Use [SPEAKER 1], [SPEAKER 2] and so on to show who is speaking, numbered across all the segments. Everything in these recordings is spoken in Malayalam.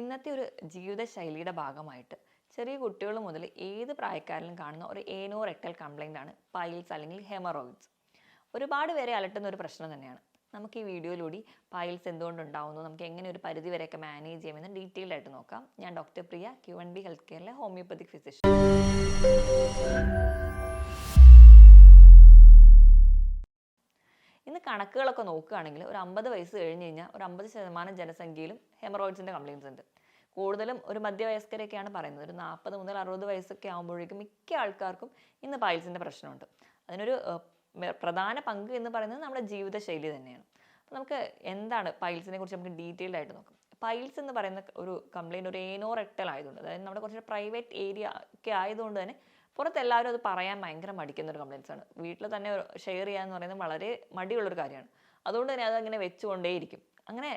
[SPEAKER 1] ഇന്നത്തെ ഒരു ജീവിതശൈലിയുടെ ഭാഗമായിട്ട് ചെറിയ കുട്ടികൾ മുതൽ ഏത് പ്രായക്കാരിലും കാണുന്ന ഒരു ഏനോ റെക്ടൽ കംപ്ലൈൻ്റ് ആണ് പൈൽസ് അല്ലെങ്കിൽ ഹെമറോയിഡ്സ് ഒരുപാട് പേരെ അലട്ടുന്ന ഒരു പ്രശ്നം തന്നെയാണ് നമുക്ക് ഈ വീഡിയോയിലൂടെ പൈൽസ് എന്തുകൊണ്ട് ഉണ്ടാവുന്നു നമുക്ക് എങ്ങനെ ഒരു പരിധി വരെയൊക്കെ മാനേജ് ചെയ്യാമെന്ന് ഡീറ്റെയിൽഡ് ആയിട്ട് നോക്കാം ഞാൻ doctor Priya Q N B health കെയറിലെ ഹോമിയോപ്പതിക് ഫിസിഷ്യൻ കണക്കുകളൊക്കെ നോക്കുകയാണെങ്കിൽ ഒരു അമ്പത് വയസ്സ് കഴിഞ്ഞ് കഴിഞ്ഞാൽ ഒരു അമ്പത് ശതമാനം ജനസംഖ്യയിലും ഹെമറോയിഡ്സിൻ്റെ കംപ്ലയിൻസ് ഉണ്ട് കൂടുതലും ഒരു മധ്യവയസ്കരൊക്കെയാണ് പറയുന്നത് ഒരു നാൽപ്പത് മുതൽ അറുപത് വയസ്സൊക്കെ ആകുമ്പോഴേക്കും മിക്ക ആൾക്കാർക്കും ഇന്ന് പൈൽസിന്റെ പ്രശ്നമുണ്ട് അതിനൊരു പ്രധാന പങ്ക് എന്ന് പറയുന്നത് നമ്മുടെ ജീവിതശൈലി തന്നെയാണ് അപ്പോൾ നമുക്ക് എന്താണ് പൈൽസിനെ കുറിച്ച് നമുക്ക് ഡീറ്റെയിൽഡ് ആയിട്ട് നോക്കാം പൈൽസ് എന്ന് പറയുന്ന ഒരു കംപ്ലയിൻറ്റ് ഒരു ഏനോ റെക്ടൽ ആയതുകൊണ്ട് അതായത് നമ്മുടെ കുറച്ച് പ്രൈവറ്റ് ഏരിയ ഒക്കെ ആയതുകൊണ്ട് തന്നെ പുറത്ത് എല്ലാവരും അത് പറയാൻ ഭയങ്കര മടിക്കുന്ന ഒരു കംപ്ലൈൻസ് ആണ് വീട്ടിൽ തന്നെ ഷെയർ ചെയ്യാന്ന് എന്ന് പറയുന്നത് വളരെ മടിയുള്ളൊരു കാര്യമാണ് അതുകൊണ്ട് തന്നെ അതങ്ങനെ വെച്ചുകൊണ്ടേയിരിക്കും അങ്ങനെ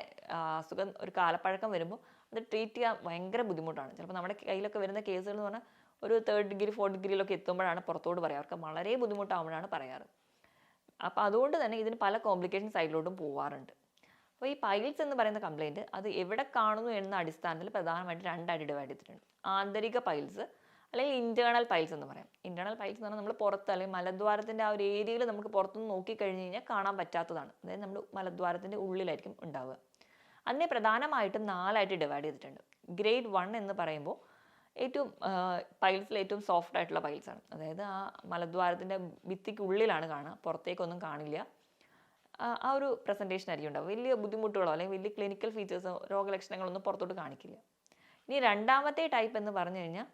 [SPEAKER 1] അസുഖം ഒരു കാലപ്പഴക്കം വരുമ്പോൾ അത് ട്രീറ്റ് ചെയ്യാൻ ഭയങ്കര ബുദ്ധിമുട്ടാണ് ചിലപ്പോൾ നമ്മുടെ കയ്യിലൊക്കെ വരുന്ന കേസുകൾ എന്ന് പറഞ്ഞാൽ ഒരു തേർഡ് ഡിഗ്രി ഫോർത്ത് ഡിഗ്രിയിലൊക്കെ എത്തുമ്പോഴാണ് പുറത്തോട്ട് പറയുക അവർക്ക് വളരെ ബുദ്ധിമുട്ടാവുമ്പോഴാണ് പറയാറ് അപ്പോൾ അതുകൊണ്ട് തന്നെ ഇതിന് പല കോംപ്ലിക്കേഷൻ സൈഡിലോട്ടും പോവാറുണ്ട് അപ്പോൾ ഈ പൈൽസ് എന്ന് പറയുന്ന കംപ്ലയിൻറ്റ് അത് എവിടെ കാണുന്നു എന്ന അടിസ്ഥാനത്തിൽ പ്രധാനമായിട്ട് രണ്ടായിട്ട് ഡിവൈഡ് ചെയ്തിട്ടുണ്ട് ആന്തരിക പൈൽസ് അല്ലെങ്കിൽ ഇൻറ്റേർണൽ പൈൽസ് എന്ന് പറയാം ഇൻറ്റേർണൽ പൈൽസ് എന്ന് പറഞ്ഞാൽ നമ്മൾ പുറത്ത് അല്ലെങ്കിൽ മലദ്വാരത്തിൻ്റെ ആ ഒരു ഏരിയയിൽ നമുക്ക് പുറത്തുനിന്ന് നോക്കിക്കഴിഞ്ഞ് കഴിഞ്ഞാൽ കാണാൻ പറ്റാത്തതാണ് അതായത് നമ്മൾ മലദ്വാരത്തിൻ്റെ ഉള്ളിലായിരിക്കും ഉണ്ടാവുക അതിനെ പ്രധാനമായിട്ടും നാലായിട്ട് ഡിവൈഡ് ചെയ്തിട്ടുണ്ട് ഗ്രേഡ് വൺ എന്ന് പറയുമ്പോൾ ഏറ്റവും പൈൽസിൽ ഏറ്റവും സോഫ്റ്റ് ആയിട്ടുള്ള പൈൽസാണ് അതായത് ആ മലദ്വാരത്തിൻ്റെ ഭിത്തിക്ക് ഉള്ളിലാണ് കാണുക പുറത്തേക്കൊന്നും കാണില്ല ആ ഒരു പ്രസൻറ്റേഷൻ ആയിരിക്കും ഉണ്ടാവും വലിയ ബുദ്ധിമുട്ടുകളോ അല്ലെങ്കിൽ വലിയ ക്ലിനിക്കൽ ഫീച്ചേഴ്സോ രോഗലക്ഷണങ്ങളൊന്നും പുറത്തോട്ട് കാണിക്കില്ല ഇനി രണ്ടാമത്തെ ടൈപ്പ് എന്ന് പറഞ്ഞു കഴിഞ്ഞാൽ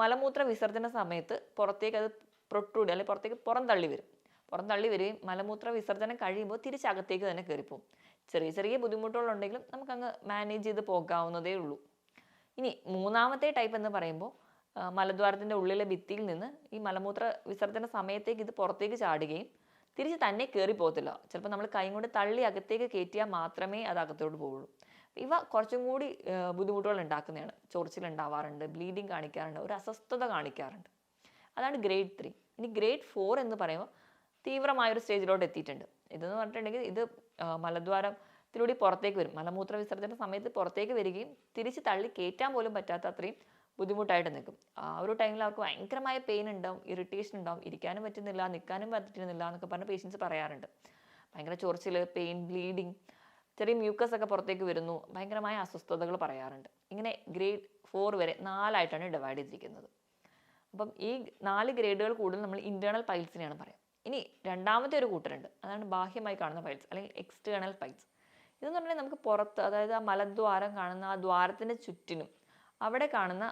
[SPEAKER 1] മലമൂത്ര വിസർജന സമയത്ത് പുറത്തേക്ക് അത് പ്രൊട്ടൂടി അല്ലെങ്കിൽ പുറത്തേക്ക് പുറന്തള്ളി വരും പുറന്തള്ളി വരികയും മലമൂത്ര വിസർജനം കഴിയുമ്പോൾ തിരിച്ചകത്തേക്ക് തന്നെ കയറിപ്പോവും ചെറിയ ചെറിയ ബുദ്ധിമുട്ടുകളുണ്ടെങ്കിലും നമുക്കങ്ങ് മാനേജ് ചെയ്ത് പോകാവുന്നതേ ഉള്ളൂ ഇനി മൂന്നാമത്തെ ടൈപ്പ് എന്ന് പറയുമ്പോൾ മലദ്വാരത്തിൻ്റെ ഉള്ളിലെ ഭിത്തിയിൽ നിന്ന് ഈ മലമൂത്ര വിസർജന സമയത്തേക്ക് ഇത് പുറത്തേക്ക് ചാടുകയും തിരിച്ച് തന്നെ കയറി പോകത്തില്ല ചിലപ്പോൾ നമ്മൾ കൈ കൊണ്ട് തള്ളി അകത്തേക്ക് കയറ്റിയാൽ മാത്രമേ അത് അകത്തോട്ട് പോവുള്ളൂ ഇവ കുറച്ചും കൂടി ബുദ്ധിമുട്ടുകൾ ഉണ്ടാക്കുന്നതാണ് ചൊറിച്ചിൽ ഉണ്ടാവാറുണ്ട് ബ്ലീഡിങ് കാണിക്കാറുണ്ട് ഒരു അസ്വസ്ഥത കാണിക്കാറുണ്ട് അതാണ് ഗ്രേഡ് ത്രീ ഇനി ഗ്രേഡ് ഫോർ എന്ന് പറയുമ്പോൾ തീവ്രമായ ഒരു സ്റ്റേജിലോട്ട് എത്തിയിട്ടുണ്ട് ഇതെന്ന് പറഞ്ഞിട്ടുണ്ടെങ്കിൽ ഇത് മലദ്വാരത്തിലൂടെ പുറത്തേക്ക് വരും മലമൂത്ര വിസർജന സമയത്ത് പുറത്തേക്ക് വരികയും തിരിച്ച് തള്ളി കയറ്റാൻ പോലും പറ്റാത്ത അത്രയും ബുദ്ധിമുട്ടായിട്ട് നിൽക്കും ആ ഒരു ടൈമിൽ അവർക്ക് ഭയങ്കരമായ പെയിൻ ഉണ്ടാവും ഇറിറ്റേഷൻ ഉണ്ടാവും ഇരിക്കാനും പറ്റുന്നില്ല നിൽക്കാനും പറ്റുന്നില്ല എന്നൊക്കെ പറഞ്ഞ് പേഷ്യൻസ് പറയാറുണ്ട് ഭയങ്കര ചൊറിച്ചിൽ പെയിൻ ബ്ലീഡിങ് ചെറിയ മ്യൂക്കസ് ഒക്കെ പുറത്തേക്ക് വരുന്നു ഭയങ്കരമായ അസ്വസ്ഥതകൾ പറയാറുണ്ട് ഇങ്ങനെ ഗ്രേഡ് ഫോർ വരെ നാലായിട്ടാണ് ഡിവൈഡ് ചെയ്തിരിക്കുന്നത് അപ്പം ഈ നാല് ഗ്രേഡുകൾ കൂടുതൽ നമ്മൾ ഇൻറ്റേർണൽ പൈൽസിനെയാണ് പറയുക ഇനി രണ്ടാമത്തെ ഒരു കൂട്ടരുണ്ട് അതാണ് ബാഹ്യമായി കാണുന്ന പൈൽസ് അല്ലെങ്കിൽ എക്സ്റ്റേണൽ പൈൽസ് ഇതെന്ന് പറഞ്ഞാൽ നമുക്ക് പുറത്ത് അതായത് ആ മലദ്വാരം കാണുന്ന ആ ദ്വാരത്തിൻ്റെ ചുറ്റിനും അവിടെ കാണുന്ന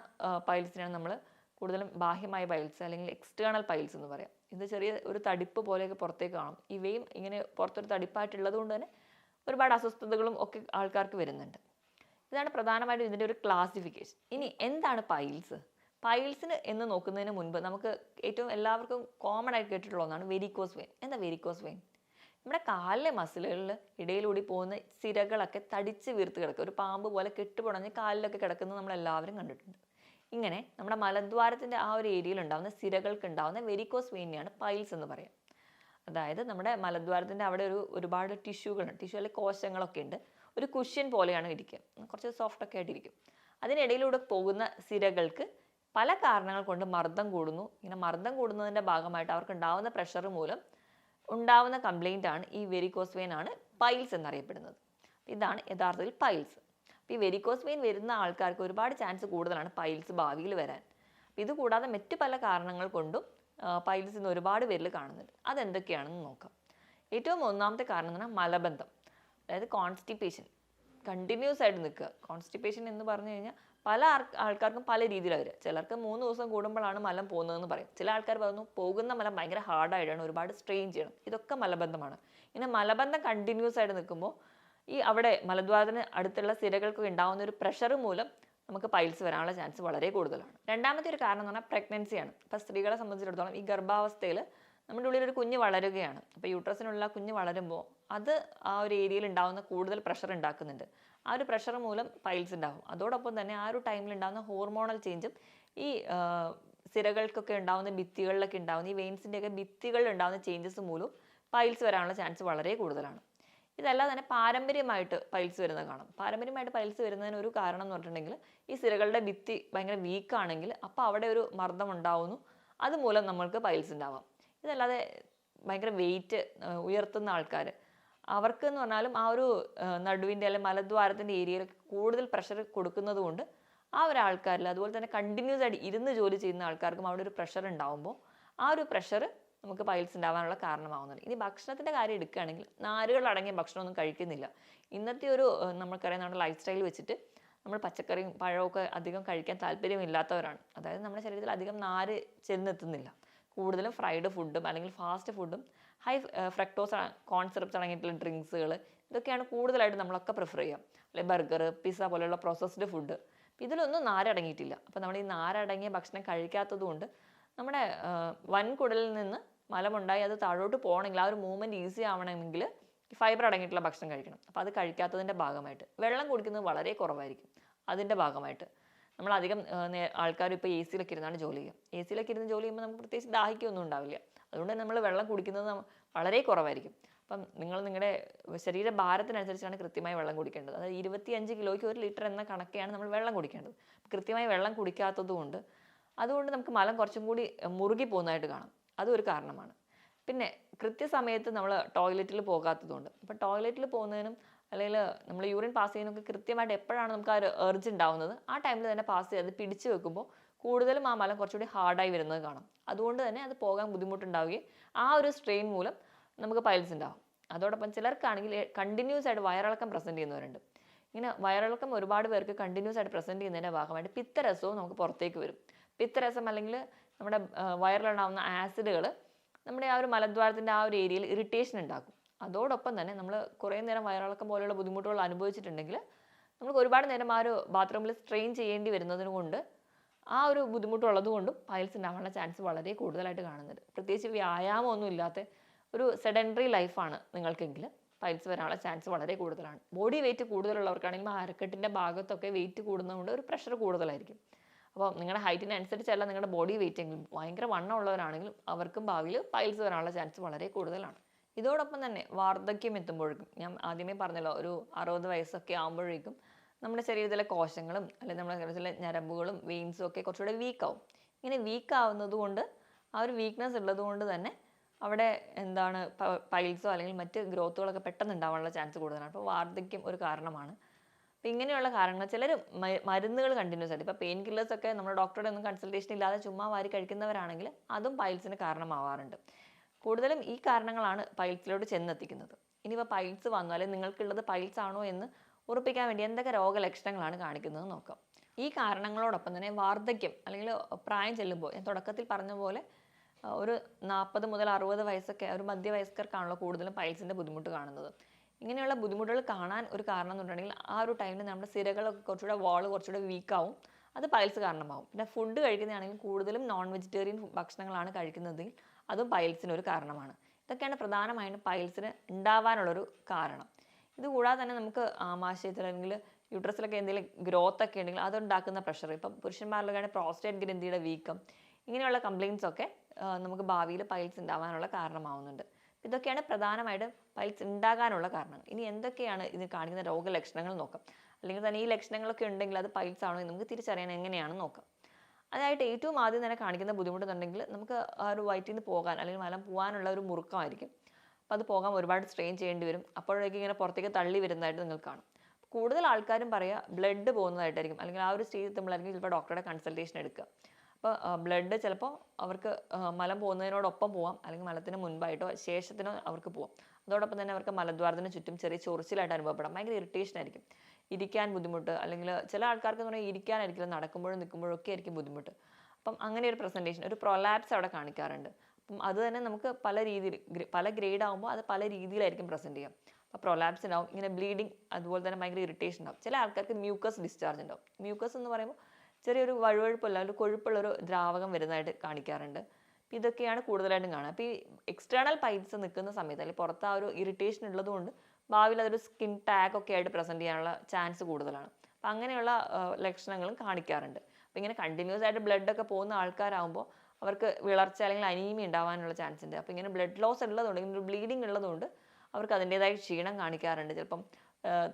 [SPEAKER 1] പൈൽസിനെയാണ് നമ്മൾ കൂടുതലും ബാഹ്യമായ പൈൽസ് അല്ലെങ്കിൽ എക്സ്റ്റേണൽ പൈൽസ് എന്ന് പറയാം ഇത് ചെറിയ ഒരു തടിപ്പ് പോലെയൊക്കെ പുറത്തേക്ക് കാണും ഇവയും ഇങ്ങനെ പുറത്തൊരു തടിപ്പായിട്ടുള്ളത് കൊണ്ട് തന്നെ ഒരുപാട് അസ്വസ്ഥതകളും ഒക്കെ ആൾക്കാർക്ക് വരുന്നുണ്ട് ഇതാണ് പ്രധാനമായിട്ടും ഇതിൻ്റെ ഒരു ക്ലാസിഫിക്കേഷൻ ഇനി എന്താണ് പൈൽസ് പൈൽസിന് എന്ന് നോക്കുന്നതിന് മുൻപ് നമുക്ക് ഏറ്റവും എല്ലാവർക്കും കോമൺ ആയിട്ട് കേട്ടിട്ടുള്ള ഒന്നാണ് വെരിക്കോസ് വെയിൻ എന്താ വെരിക്കോസ് വെയിൻ നമ്മുടെ കാലിലെ മസിലുകളിൽ ഇടയിലൂടി പോകുന്ന സിരകളൊക്കെ തടിച്ച് വീർത്ത് കിടക്കുക ഒരു പാമ്പ് പോലെ കെട്ടുപുടഞ്ഞ് കാലിലൊക്കെ കിടക്കുന്നത് നമ്മൾ എല്ലാവരും കണ്ടിട്ടുണ്ട് ഇങ്ങനെ നമ്മുടെ മലദ്വാരത്തിൻ്റെ ആ ഒരു ഏരിയയിൽ ഉണ്ടാകുന്ന സിരകൾക്ക് ഉണ്ടാകുന്ന വെരിക്കോസ് വെയിനെയാണ് പൈൽസ് എന്ന് പറയാം അതായത് നമ്മുടെ മലദ്വാരത്തിൻ്റെ അവിടെ ഒരു ഒരുപാട് ടിഷ്യൂകൾ ടിഷ്യൂ അല്ലെങ്കിൽ കോശങ്ങളൊക്കെ ഉണ്ട് ഒരു കുഷ്യൻ പോലെയാണ് ഇരിക്കുക കുറച്ച് സോഫ്റ്റ് ഒക്കെ ആയിട്ടിരിക്കും അതിനിടയിലൂടെ പോകുന്ന സിരകൾക്ക് പല കാരണങ്ങൾ കൊണ്ട് മർദ്ദം കൂടുന്നു ഇങ്ങനെ മർദ്ദം കൂടുന്നതിൻ്റെ ഭാഗമായിട്ട് അവർക്ക് ഉണ്ടാവുന്ന പ്രഷർ മൂലം ഉണ്ടാവുന്ന കംപ്ലൈൻ്റ് ആണ് ഈ വെരിക്കോസ് വെയിൻ ആണ് പൈൽസ് എന്നറിയപ്പെടുന്നത് ഇതാണ് യഥാർത്ഥത്തിൽ പൈൽസ് അപ്പോൾ ഈ വെരിക്കോസ് വെയിൻ വരുന്ന ആൾക്കാർക്ക് ഒരുപാട് ചാൻസ് കൂടുതലാണ് പൈൽസ് ഭാവിയിൽ വരാൻ ഇത് കൂടാതെ മറ്റു പല കാരണങ്ങൾ കൊണ്ടും പൈൽസ് ഇന്ന് ഒരുപാട് പേരിൽ കാണുന്നുണ്ട് അതെന്തൊക്കെയാണെന്ന് നോക്കാം ഏറ്റവും ഒന്നാമത്തെ കാരണം എന്ന് പറഞ്ഞാൽ മലബന്ധം അതായത് കോൺസ്റ്റിപ്പേഷൻ കണ്ടിന്യൂസ് ആയിട്ട് നിൽക്കുക കോൺസ്റ്റിപ്പേഷൻ എന്ന് പറഞ്ഞു കഴിഞ്ഞാൽ പല ആൾക്കാർക്കും പല രീതിയിലാണ് വരിക ചിലർക്ക് മൂന്ന് ദിവസം കൂടുമ്പോഴാണ് മലം പോകുന്നതെന്ന് പറയും ചില ആൾക്കാർ പറയുന്നു പോകുന്ന മലം ഭയങ്കര ഹാർഡായിട്ടാണ് ഒരുപാട് സ്ട്രെയിൻ ചെയ്യണം ഇതൊക്കെ മലബന്ധമാണ് ഇങ്ങനെ മലബന്ധം കണ്ടിന്യൂസ് ആയിട്ട് നിൽക്കുമ്പോൾ ഈ അവിടെ മലദ്വാരത്തിന് അടുത്തുള്ള സിരകൾക്ക് ഉണ്ടാകുന്ന ഒരു പ്രഷർ മൂലം നമുക്ക് പൈൽസ് വരാനുള്ള ചാൻസ് വളരെ കൂടുതലാണ് രണ്ടാമത്തെ ഒരു കാരണം എന്ന് പറഞ്ഞാൽ പ്രഗ്നൻസിയാണ് ഇപ്പം സ്ത്രീകളെ സംബന്ധിച്ചിടത്തോളം ഈ ഗർഭാവസ്ഥയിൽ നമ്മുടെ ഉള്ളിൽ ഒരു കുഞ്ഞ് വളരുകയാണ് അപ്പോൾ യൂട്രസിനുള്ള കുഞ്ഞ് വളരുമ്പോൾ അത് ആ ഒരു ഏരിയയിൽ ഉണ്ടാകുന്ന കൂടുതൽ പ്രഷർ ഉണ്ടാക്കുന്നുണ്ട് ആ ഒരു പ്രഷർ മൂലം പൈൽസ് ഉണ്ടാകും അതോടൊപ്പം തന്നെ ആ ഒരു ടൈമിൽ ഉണ്ടാകുന്ന ഹോർമോണൽ ചേഞ്ചും ഈ സിരകൾക്കൊക്കെ ഉണ്ടാകുന്ന ഭിത്തികളിലൊക്കെ ഉണ്ടാകുന്ന ഈ വെയിൻസിൻ്റെയൊക്കെ ഭിത്തികളിൽ ഉണ്ടാകുന്ന ചേഞ്ചസ് മൂലം പൈൽസ് വരാനുള്ള ചാൻസ് വളരെ കൂടുതലാണ് ഇതെല്ലാം തന്നെ പാരമ്പര്യമായിട്ട് പൈൽസ് വരുന്നത് കാണും പാരമ്പര്യമായിട്ട് പൈൽസ് വരുന്നതിന് ഒരു കാരണം എന്ന് പറഞ്ഞിട്ടുണ്ടെങ്കിൽ ഈ സിരകളുടെ ഭിത്തി ഭയങ്കര വീക്കാണെങ്കിൽ അപ്പോൾ അവിടെ ഒരു മർദ്ദം ഉണ്ടാവുന്നു അതുമൂലം നമ്മൾക്ക് പൈൽസ് ഉണ്ടാവാം ഇതല്ലാതെ ഭയങ്കര വെയിറ്റ് ഉയർത്തുന്ന ആൾക്കാർ അവർക്ക് എന്ന് പറഞ്ഞാലും ആ ഒരു നടുവിൻ്റെ അല്ലെങ്കിൽ മലദ്വാരത്തിൻ്റെ ഏരിയയിൽ കൂടുതൽ പ്രഷർ കൊടുക്കുന്നത് കൊണ്ട് ആ ഒരാൾക്കാരിൽ അതുപോലെ തന്നെ കണ്ടിന്യൂസ് ആയിട്ട് ഇരുന്ന് ജോലി ചെയ്യുന്ന ആൾക്കാർക്കും അവിടെ ഒരു പ്രഷർ ഉണ്ടാവുമ്പോൾ ആ ഒരു പ്രഷർ നമുക്ക് പൈൽസ് ഉണ്ടാവാനുള്ള കാരണമാവുന്നത് ഇനി ഭക്ഷണത്തിൻ്റെ കാര്യം എടുക്കുകയാണെങ്കിൽ നാരുകളടങ്ങിയ ഭക്ഷണമൊന്നും കഴിക്കുന്നില്ല ഇന്നത്തെ ഒരു നമുക്കറിയാം നമ്മുടെ ലൈഫ് സ്റ്റൈൽ വെച്ചിട്ട് നമ്മൾ പച്ചക്കറിയും പഴമൊക്കെ അധികം കഴിക്കാൻ താല്പര്യമില്ലാത്തവരാണ് അതായത് നമ്മുടെ ശരീരത്തിൽ അധികം നാര് ചെന്നെത്തുന്നില്ല കൂടുതലും ഫ്രൈഡ് ഫുഡും അല്ലെങ്കിൽ ഫാസ്റ്റ് ഫുഡും ഹൈ ഫ്രക്ടോസ് കോൺസെപ്റ്റ് അടങ്ങിയിട്ടുള്ള ഡ്രിങ്ക്സുകൾ ഇതൊക്കെയാണ് കൂടുതലായിട്ട് നമ്മളൊക്കെ പ്രിഫർ ചെയ്യുക അല്ലെങ്കിൽ ബർഗർ പിസ്സ പോലെയുള്ള പ്രോസസ്ഡ് ഫുഡ് ഇതിലൊന്നും നാരടങ്ങിയിട്ടില്ല അപ്പോൾ നമ്മൾ ഈ നാരടങ്ങിയ ഭക്ഷണം കഴിക്കാത്തത് കൊണ്ട് നമ്മുടെ വൻകുടലിൽ നിന്ന് മലമുണ്ടായി അത് താഴോട്ട് പോകണമെങ്കിൽ ആ ഒരു മൂവ്മെൻറ്റ് ഈസി ആവണമെങ്കിൽ ഫൈബർ അടങ്ങിയിട്ടുള്ള ഭക്ഷണം കഴിക്കണം അപ്പോൾ അത് കഴിക്കാത്തതിൻ്റെ ഭാഗമായിട്ട് വെള്ളം കുടിക്കുന്നത് വളരെ കുറവായിരിക്കും അതിൻ്റെ ഭാഗമായിട്ട് നമ്മൾ അധികം ആൾക്കാർ ഇപ്പോൾ എ സിയിലൊക്കെ ഇരുന്നാണ് ജോലി ചെയ്യുക എ സിയിലൊക്കെ ഇരുന്ന് ജോലി ചെയ്യുമ്പോൾ നമുക്ക് പ്രത്യേകിച്ച് ദാഹിക്കൊന്നും ഉണ്ടാവില്ല അതുകൊണ്ട് നമ്മൾ വെള്ളം കുടിക്കുന്നത് വളരെ കുറവായിരിക്കും അപ്പം നിങ്ങൾ നിങ്ങളുടെ ശരീരഭാരത്തിനനുസരിച്ചാണ് കൃത്യമായി വെള്ളം കുടിക്കേണ്ടത് അതായത് ഇരുപത്തിയഞ്ച് കിലോയ്ക്ക് ഒരു ലിറ്റർ എന്ന കണക്കെയാണ് നമ്മൾ വെള്ളം കുടിക്കേണ്ടത് കൃത്യമായി വെള്ളം കുടിക്കാത്തതുകൊണ്ട് അതുകൊണ്ട് നമുക്ക് മലം കുറച്ചും കൂടി മുറുകി പോകുന്നതായിട്ട് കാണാം അതൊരു കാരണമാണ് പിന്നെ കൃത്യസമയത്ത് നമ്മൾ ടോയ്ലറ്റിൽ പോകാത്തതുകൊണ്ട് അപ്പോൾ ടോയ്ലറ്റിൽ പോകുന്നതിനും അല്ലെങ്കിൽ നമ്മൾ യൂറിൻ പാസ് ചെയ്യുന്നതൊക്കെ കൃത്യമായിട്ട് എപ്പോഴാണ് നമുക്ക് ആ ഒരു എർജ് ഉണ്ടാവുന്നത് ആ ടൈമിൽ തന്നെ പാസ് ചെയ്ത് പിടിച്ചു വെക്കുമ്പോൾ കൂടുതലും ആ മലം കുറച്ചുകൂടി ഹാർഡായി വരുന്നത് കാണാം അതുകൊണ്ട് തന്നെ അത് പോകാൻ ബുദ്ധിമുട്ടുണ്ടാവുകയും ആ ഒരു സ്ട്രെയിൻ മൂലം നമുക്ക് പൈൽസ് ഉണ്ടാകും അതോടൊപ്പം ചിലർക്കാണെങ്കിൽ കണ്ടിന്യൂസ് ആയിട്ട് വയറിളക്കം പ്രസൻറ്റ് ചെയ്യുന്നവരുണ്ട് ഇങ്ങനെ വയറിളക്കം ഒരുപാട് പേർക്ക് കണ്ടിന്യൂസ് ആയിട്ട് പ്രസൻറ്റ് ചെയ്യുന്നതിൻ്റെ ഭാഗമായിട്ട് പിത്തരസവും നമുക്ക് പുറത്തേക്ക് വരും പിത്തരസം അല്ലെങ്കിൽ നമ്മുടെ വയറിലുണ്ടാകുന്ന ആസിഡുകൾ നമ്മുടെ ആ ഒരു മലദ്വാരത്തിൻ്റെ ആ ഒരു ഏരിയയിൽ ഇറിറ്റേഷൻ ഉണ്ടാക്കും അതോടൊപ്പം തന്നെ നമ്മൾ കുറേ നേരം വയറിളക്കം പോലെയുള്ള ബുദ്ധിമുട്ടുകൾ അനുഭവിച്ചിട്ടുണ്ടെങ്കിൽ നമുക്ക് ഒരുപാട് നേരം ആ ഒരു ബാത്റൂമിൽ സ്ട്രെയിൻ ചെയ്യേണ്ടി വരുന്നതിന് കൊണ്ട് ആ ഒരു കൊണ്ടും പൈൽസ് ഉണ്ടാവാനുള്ള ചാൻസ് വളരെ കൂടുതലായിട്ട് കാണുന്നുണ്ട് പ്രത്യേകിച്ച് വ്യായാമമൊന്നും ഇല്ലാത്ത ഒരു സെഡൻഡറി ലൈഫാണ് നിങ്ങൾക്കെങ്കിൽ പൈൽസ് വരാനുള്ള ചാൻസ് വളരെ കൂടുതലാണ് ബോഡി വെയിറ്റ് കൂടുതലുള്ളവർക്കാണെങ്കിൽ മരക്കെട്ടിൻ്റെ ഭാഗത്തൊക്കെ വെയിറ്റ് കൂടുന്നതുകൊണ്ട് ഒരു പ്രഷർ കൂടുതലായിരിക്കും അപ്പോൾ നിങ്ങളുടെ ഹൈറ്റിനനുസരിച്ചല്ല നിങ്ങളുടെ ബോഡി വെയിറ്റ് എങ്കിലും ഭയങ്കര വണ്ണം ഉള്ളവരാണെങ്കിലും അവർക്കും ഭാവിയിൽ പൈൽസ് വരാനുള്ള ചാൻസ് വളരെ കൂടുതലാണ് ഇതോടൊപ്പം തന്നെ വാർദ്ധക്യം എത്തുമ്പോഴേക്കും ഞാൻ ആദ്യമേ പറഞ്ഞല്ലോ ഒരു അറുപത് വയസ്സൊക്കെ ആകുമ്പോഴേക്കും നമ്മുടെ ശരീരത്തിലെ കോശങ്ങളും അല്ലെങ്കിൽ നമ്മുടെ ശരീരത്തിലെ ഞരമ്പുകളും വെയിൻസും ഒക്കെ കുറച്ചുകൂടെ വീക്കാവും ഇങ്ങനെ വീക്കാവുന്നത് കൊണ്ട് ആ ഒരു വീക്ക്നെസ് ഉള്ളത് കൊണ്ട് തന്നെ അവിടെ എന്താണ് പൈൽസോ അല്ലെങ്കിൽ മറ്റ് ഗ്രോത്തുകളൊക്കെ പെട്ടെന്ന് ഉണ്ടാവാനുള്ള ചാൻസ് കൂടുതലാണ് അപ്പോൾ വാർദ്ധക്യം ഒരു കാരണമാണ് അപ്പം ഇങ്ങനെയുള്ള കാരണങ്ങൾ ചിലർ മരുന്നുകൾ കണ്ടിന്യൂസ് ആയിട്ട് ഇപ്പോൾ പെയിൻ കില്ലേഴ്സ് ഒക്കെ നമ്മുടെ ഡോക്ടറുടെ ഒന്നും കൺസൾട്ടേഷൻ ഇല്ലാതെ ചുമ്മാ വാരി കഴിക്കുന്നവരാണെങ്കിൽ അതും പൈൽസിന് കാരണമാവാറുണ്ട് കൂടുതലും ഈ കാരണങ്ങളാണ് പൈൽസിലോട്ട് ചെന്നെത്തിക്കുന്നത് ഇനിയിപ്പോൾ പൈൽസ് വന്നു അല്ലെങ്കിൽ നിങ്ങൾക്കുള്ളത് പൈൽസ് ആണോ എന്ന് ഉറപ്പിക്കാൻ വേണ്ടി എന്തൊക്കെ രോഗലക്ഷണങ്ങളാണ് കാണിക്കുന്നത് നോക്കാം ഈ കാരണങ്ങളോടൊപ്പം തന്നെ വാർദ്ധക്യം അല്ലെങ്കിൽ പ്രായം ചെല്ലുമ്പോൾ ഞാൻ തുടക്കത്തിൽ പറഞ്ഞ പോലെ ഒരു നാൽപ്പത് മുതൽ അറുപത് വയസ്സൊക്കെ ഒരു മധ്യവയസ്കർക്കാണല്ലോ കൂടുതലും പൈൽസിൻ്റെ ബുദ്ധിമുട്ട് കാണുന്നത് ഇങ്ങനെയുള്ള ബുദ്ധിമുട്ടുകൾ കാണാൻ ഒരു കാരണം എന്നുണ്ടെങ്കിൽ ആ ഒരു ടൈമിൽ നമ്മുടെ സിരകളൊക്കെ കുറച്ചുകൂടെ വാൾ കുറച്ചുകൂടെ വീക്കാവും അത് പൈൽസ് കാരണമാവും പിന്നെ ഫുഡ് കഴിക്കുന്നതാണെങ്കിൽ കൂടുതലും നോൺ വെജിറ്റേറിയൻ ഭക്ഷണങ്ങളാണ് കഴിക്കുന്നതെങ്കിൽ അതും പൈൽസിനൊരു കാരണമാണ് ഇതൊക്കെയാണ് പ്രധാനമായിട്ടും പൈൽസിന് ഉണ്ടാവാനുള്ളൊരു കാരണം ഇതുകൂടാതെ തന്നെ നമുക്ക് ആമാശയത്തിൽ അല്ലെങ്കിൽ യൂട്രസിലൊക്കെ എന്തെങ്കിലും ഗ്രോത്ത് ഒക്കെ ഉണ്ടെങ്കിൽ അതുണ്ടാക്കുന്ന പ്രഷർ ഇപ്പം പുരുഷന്മാരിലൊക്കെയാണ് പ്രോസ്റ്റേറ്റ് ഗ്രന്ഥിയുടെ വീക്കം ഇങ്ങനെയുള്ള കംപ്ലയിൻസ് ഒക്കെ നമുക്ക് ഭാവിയിൽ പൈൽസ് ഉണ്ടാവാനുള്ള കാരണമാവുന്നുണ്ട് ഇതൊക്കെയാണ് പ്രധാനമായിട്ട് പൈൽസ് ഉണ്ടാകാനുള്ള കാരണം ഇനി എന്തൊക്കെയാണ് ഇത് കാണിക്കുന്ന രോഗലക്ഷണങ്ങൾ നോക്കാം അല്ലെങ്കിൽ തന്നെ ഈ ലക്ഷണങ്ങളൊക്കെ ഉണ്ടെങ്കിൽ അത് പൈൽസ് ആണോ എന്ന് നമുക്ക് തിരിച്ചറിയാൻ എങ്ങനെയാണെന്ന് നോക്കാം അതായിട്ട് ഏറ്റവും ആദ്യം തന്നെ കാണിക്കുന്ന ബുദ്ധിമുട്ടുണ്ടെങ്കിൽ നമുക്ക് ആ ഒരു വയറ്റിൽ നിന്ന് പോകാൻ അല്ലെങ്കിൽ മലം പോകാനുള്ള ഒരു മുറുക്കമായിരിക്കും അപ്പോൾ അത് പോകാൻ ഒരുപാട് സ്ട്രെയിൻ ചെയ്യേണ്ടി വരും അപ്പോഴേക്കും ഇങ്ങനെ പുറത്തേക്ക് തള്ളി വരുന്നതായിട്ട് നിങ്ങൾ കാണും കൂടുതൽ ആൾക്കാരും പറയുക ബ്ലഡ് പോകുന്നതായിട്ടായിരിക്കും അല്ലെങ്കിൽ ആ ഒരു സ്റ്റേജിൽ നമ്മളായിരിക്കും ചിലപ്പോൾ ഡോക്ടറുടെ കൺസൾട്ടേഷൻ എടുക്കുക ഇപ്പോൾ ബ്ലഡ് ചിലപ്പോൾ അവർക്ക് മലം പോകുന്നതിനോടൊപ്പം പോവാം അല്ലെങ്കിൽ മലത്തിന് മുൻപായിട്ടോ ശേഷത്തിനോ അവർക്ക് പോവാം അതോടൊപ്പം തന്നെ അവർക്ക് മലദ്വാരത്തിന് ചുറ്റും ചെറിയ ചൊറിച്ചിലായിട്ട് അനുഭവപ്പെടാം ഭയങ്കര ഇറിറ്റേഷൻ ആയിരിക്കും ഇരിക്കാൻ ബുദ്ധിമുട്ട് അല്ലെങ്കിൽ ചില ആൾക്കാർക്ക് പറഞ്ഞാൽ ഇരിക്കാനായിരിക്കില്ല നടക്കുമ്പോഴും നിൽക്കുമ്പോഴും ഒക്കെ ആയിരിക്കും ബുദ്ധിമുട്ട് അപ്പം അങ്ങനെ ഒരു പ്രസൻറ്റേഷൻ ഒരു പ്രൊലാപ്സ് അവിടെ കാണിക്കാറുണ്ട് അപ്പം അത് തന്നെ നമുക്ക് പല രീതിയിൽ പല ഗ്രേഡ് ആകുമ്പോൾ അത് പല രീതിയിലായിരിക്കും പ്രസൻറ്റ് ചെയ്യാം അപ്പോൾ പ്രൊലാപ്സ് ഉണ്ടാവും ഇങ്ങനെ ബ്ലീഡിങ് അതുപോലെ തന്നെ ഭയങ്കര ഇറിറ്റേഷൻ ഉണ്ടാവും ചില ആൾക്കാർക്ക് മ്യൂക്കസ് ഡിസ്ചാർജ് ഉണ്ടാവും മ്യൂക്കസ് എന്ന് പറയുമ്പോൾ ചെറിയൊരു വഴുവഴുപ്പല്ല ഒരു കൊഴുപ്പുള്ളൊരു ദ്രാവകം വരുന്നതായിട്ട് കാണിക്കാറുണ്ട് അപ്പോൾ ഇതൊക്കെയാണ് കൂടുതലായിട്ടും കാണുക അപ്പോൾ ഈ എക്സ്റ്റേണൽ പൈൽസ് നിൽക്കുന്ന സമയത്ത് അല്ലെങ്കിൽ പുറത്ത് ആ ഒരു ഇറിറ്റേഷൻ ഉള്ളതുകൊണ്ട് ഭാവിയിൽ അതൊരു സ്കിൻ ടാഗ് ഒക്കെ ആയിട്ട് പ്രസൻറ്റ് ചെയ്യാനുള്ള ചാൻസ് കൂടുതലാണ് അപ്പം അങ്ങനെയുള്ള ലക്ഷണങ്ങളും കാണിക്കാറുണ്ട് അപ്പോൾ ഇങ്ങനെ കണ്ടിന്യൂസ് ആയിട്ട് ബ്ലഡ് ഒക്കെ പോകുന്ന ആൾക്കാരാകുമ്പോൾ അവർക്ക് വിളർച്ച അല്ലെങ്കിൽ അനീമിയ ഉണ്ടാവാനുള്ള ചാൻസ് ഉണ്ട് അപ്പോൾ ഇങ്ങനെ ബ്ലഡ് ലോസ് ഉള്ളതുകൊണ്ട് ഇങ്ങനെ ഒരു ബ്ലീഡിങ് ഉള്ളതുകൊണ്ട് അവർക്ക് അതിൻ്റേതായ ക്ഷീണം കാണിക്കാറുണ്ട് ചിലപ്പം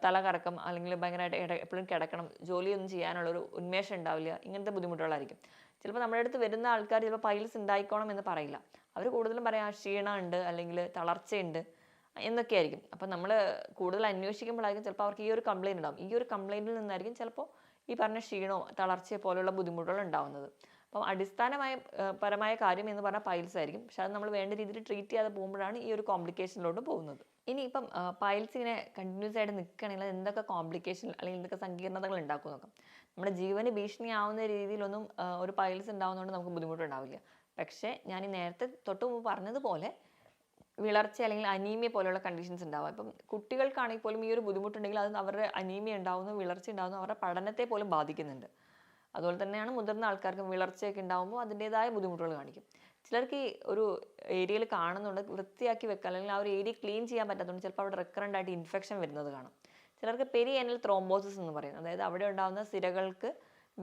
[SPEAKER 1] തല കറക്കം അല്ലെങ്കിൽ ഭയങ്കരമായിട്ട് എപ്പോഴും കിടക്കണം ജോലിയൊന്നും ചെയ്യാനുള്ള ഒരു ഉന്മേഷം ഉണ്ടാവില്ല ഇങ്ങനത്തെ ബുദ്ധിമുട്ടുകളായിരിക്കും ചിലപ്പോൾ നമ്മുടെ അടുത്ത് വരുന്ന ആൾക്കാർ ചിലപ്പോൾ പൈൽസ് ഉണ്ടായിക്കോണം എന്ന് പറയില്ല അവർ കൂടുതലും പറയാം ഉണ്ട് അല്ലെങ്കിൽ തളർച്ചയുണ്ട് എന്നൊക്കെ ആയിരിക്കും അപ്പം നമ്മൾ കൂടുതൽ അന്വേഷിക്കുമ്പോഴായിരിക്കും ചിലപ്പോൾ അവർക്ക് ഈ ഒരു കംപ്ലയിൻ്റ് ഉണ്ടാവും ഈ ഒരു കംപ്ലയിൻറ്റിൽ നിന്നായിരിക്കും ചിലപ്പോൾ ഈ പറഞ്ഞ ക്ഷീണവും തളർച്ചയെ പോലെയുള്ള ബുദ്ധിമുട്ടുകൾ ഉണ്ടാവുന്നത് അപ്പം അടിസ്ഥാനമായ പരമായ കാര്യം എന്ന് പറഞ്ഞാൽ പൈൽസ് ആയിരിക്കും പക്ഷെ അത് നമ്മൾ വേണ്ട രീതിയിൽ ട്രീറ്റ് ചെയ്യാതെ പോകുമ്പോഴാണ് ഈ ഒരു കോംപ്ലിക്കേഷനിലോട്ട് പോകുന്നത് ഇനി ഇപ്പം പൈൽസ് ഇങ്ങനെ കണ്ടിന്യൂസ് ആയിട്ട് നിൽക്കുകയാണെങ്കിൽ എന്തൊക്കെ കോംപ്ലിക്കേഷൻ അല്ലെങ്കിൽ എന്തൊക്കെ സങ്കീർണതകൾ ഉണ്ടാക്കും നോക്കാം നമ്മുടെ ജീവന് ഭീഷണിയാവുന്ന രീതിയിലൊന്നും ഒരു പൈൽസ് ഉണ്ടാവുന്നതുകൊണ്ട് നമുക്ക് ബുദ്ധിമുട്ടുണ്ടാവില്ല പക്ഷേ ഞാൻ ഈ നേരത്തെ തൊട്ട് മുമ്പ് പറഞ്ഞതുപോലെ വിളർച്ച അല്ലെങ്കിൽ അനീമിയ പോലെയുള്ള കണ്ടീഷൻസ് ഉണ്ടാവുക ഇപ്പം കുട്ടികൾക്കാണെങ്കിൽ പോലും ഈ ഒരു ബുദ്ധിമുട്ടുണ്ടെങ്കിൽ അത് അവരുടെ അനീമിയ ഉണ്ടാവുന്നു വിളർച്ച ഉണ്ടാവുന്നു അവരുടെ പഠനത്തെ പോലും ബാധിക്കുന്നുണ്ട് അതുപോലെ തന്നെയാണ് മുതിർന്ന ആൾക്കാർക്കും വിളർച്ചയൊക്കെ ഉണ്ടാകുമ്പോൾ അതിൻ്റേതായ ബുദ്ധിമുട്ടുകൾ കാണിക്കും ചിലർക്ക് ഒരു ഏരിയയിൽ കാണുന്നുണ്ട് വൃത്തിയാക്കി വെക്കാൻ അല്ലെങ്കിൽ ആ ഒരു ഏരിയ ക്ലീൻ ചെയ്യാൻ പറ്റാത്തതുകൊണ്ട് ചിലപ്പോൾ അവിടെ റെക്കറൻ്റ് ആയിട്ട് ഇൻഫെക്ഷൻ വരുന്നത് കാണും ചിലർക്ക് പെരി എനൽ ത്രോംബോസിസ് എന്ന് പറയും അതായത് അവിടെ ഉണ്ടാകുന്ന സിരകൾക്ക്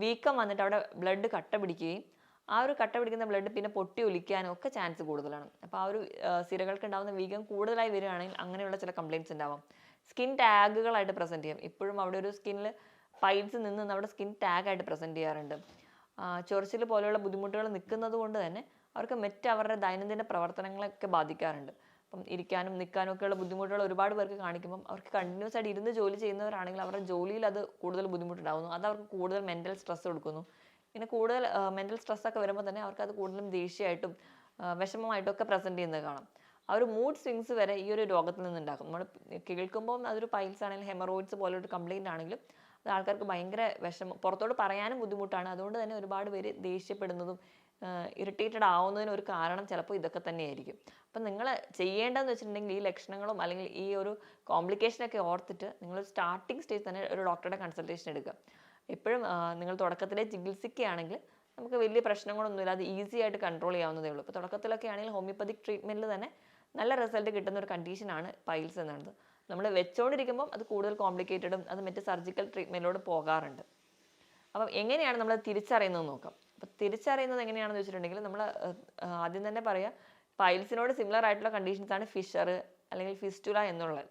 [SPEAKER 1] വീക്കം വന്നിട്ട് അവിടെ ബ്ലഡ് കട്ട പിടിക്കുകയും ആ ഒരു കട്ട പിടിക്കുന്ന ബ്ലഡ് പിന്നെ പൊട്ടി ഒലിക്കാനും ഒക്കെ ചാൻസ് കൂടുതലാണ് അപ്പോൾ ആ ഒരു സിരകൾക്ക് ഉണ്ടാകുന്ന വീക്കം കൂടുതലായി വരികയാണെങ്കിൽ അങ്ങനെയുള്ള ചില കംപ്ലയിൻറ്റ്സ് ഉണ്ടാവാം സ്കിൻ ടാഗുകളായിട്ട് പ്രസൻറ്റ് ചെയ്യും ഇപ്പോഴും അവിടെ ഒരു സ്കിന്നിൽ പൈൽസ് നിന്ന് അവിടെ സ്കിൻ ടാഗായിട്ട് പ്രസൻറ്റ് ചെയ്യാറുണ്ട് ചൊറിച്ചിൽ പോലെയുള്ള ബുദ്ധിമുട്ടുകൾ നിൽക്കുന്നത് കൊണ്ട് തന്നെ അവർക്ക് മറ്റ് അവരുടെ ദൈനംദിന പ്രവർത്തനങ്ങളൊക്കെ ബാധിക്കാറുണ്ട് അപ്പം ഇരിക്കാനും നിൽക്കാനും ഒക്കെയുള്ള ബുദ്ധിമുട്ടുകൾ ഒരുപാട് പേർക്ക് കാണിക്കുമ്പം അവർക്ക് കണ്ടിന്യൂസ് ആയിട്ട് ഇരുന്ന് ജോലി ചെയ്യുന്നവരാണെങ്കിൽ അവരുടെ ജോലിയിൽ അത് കൂടുതൽ ബുദ്ധിമുട്ടുണ്ടാകുന്നു അത് അവർക്ക് കൂടുതൽ മെൻ്റൽ സ്ട്രെസ് കൊടുക്കുന്നു പിന്നെ കൂടുതൽ മെൻ്റൽ സ്ട്രെസ്സൊക്കെ വരുമ്പോൾ തന്നെ അവർക്ക് അത് കൂടുതലും ദേഷ്യമായിട്ടും വിഷമമായിട്ടും ഒക്കെ പ്രസൻറ്റ് ചെയ്യുന്നത് കാണാം ആ ഒരു മൂഡ് സ്വിങ്സ് വരെ ഈ ഒരു രോഗത്തിൽ നിന്നുണ്ടാക്കും നമ്മൾ കേൾക്കുമ്പോൾ അതൊരു പൈൽസ് ആണെങ്കിലും ഹെമറോയിഡ്സ് പോലൊരു കംപ്ലയിൻ്റ് ആണെങ്കിലും അത് ആൾക്കാർക്ക് ഭയങ്കര വിഷമം പുറത്തോട്ട് പറയാനും ബുദ്ധിമുട്ടാണ് അതുകൊണ്ട് തന്നെ ഒരുപാട് പേര് ദേഷ്യപ്പെടുന്നതും ഇറിറ്റേറ്റഡ് ആവുന്നതിന് ഒരു കാരണം ചിലപ്പോൾ ഇതൊക്കെ തന്നെയായിരിക്കും അപ്പം നിങ്ങൾ ചെയ്യേണ്ടതെന്ന് വെച്ചിട്ടുണ്ടെങ്കിൽ ഈ ലക്ഷണങ്ങളും അല്ലെങ്കിൽ ഈ ഒരു കോംപ്ലിക്കേഷനൊക്കെ ഓർത്തിട്ട് നിങ്ങൾ സ്റ്റാർട്ടിംഗ് സ്റ്റേജ് തന്നെ ഒരു ഡോക്ടറുടെ കൺസൾട്ടേഷൻ എടുക്കുക എപ്പോഴും നിങ്ങൾ തുടക്കത്തിലെ ചികിത്സിക്കുകയാണെങ്കിൽ നമുക്ക് വലിയ പ്രശ്നങ്ങളൊന്നുമില്ല അത് ഈസി ആയിട്ട് കൺട്രോൾ ചെയ്യാവുന്നതേ ഉള്ളൂ ഇപ്പോൾ തുടക്കത്തിലൊക്കെ ആണെങ്കിൽ ഹോമിയോപ്പതിക് ട്രീറ്റ്മെൻറ്റിൽ തന്നെ നല്ല റിസൾട്ട് കിട്ടുന്ന ഒരു കണ്ടീഷനാണ് പൈൽസ് എന്നുള്ളത് നമ്മൾ വെച്ചുകൊണ്ടിരിക്കുമ്പം അത് കൂടുതൽ കോംപ്ലിക്കേറ്റഡും അത് മറ്റ് സർജിക്കൽ ട്രീറ്റ്മെൻറ്റിലോട് പോകാറുണ്ട് അപ്പം എങ്ങനെയാണ് നമ്മൾ തിരിച്ചറിയുന്നത് നോക്കാം അപ്പോൾ തിരിച്ചറിയുന്നത് എങ്ങനെയാണെന്ന് വെച്ചിട്ടുണ്ടെങ്കിൽ നമ്മൾ ആദ്യം തന്നെ പറയാം പൈൽസിനോട് സിമിലർ ആയിട്ടുള്ള കണ്ടീഷൻസ് ആണ് ഫിഷർ അല്ലെങ്കിൽ ഫിസ്റ്റുല എന്നുള്ളത്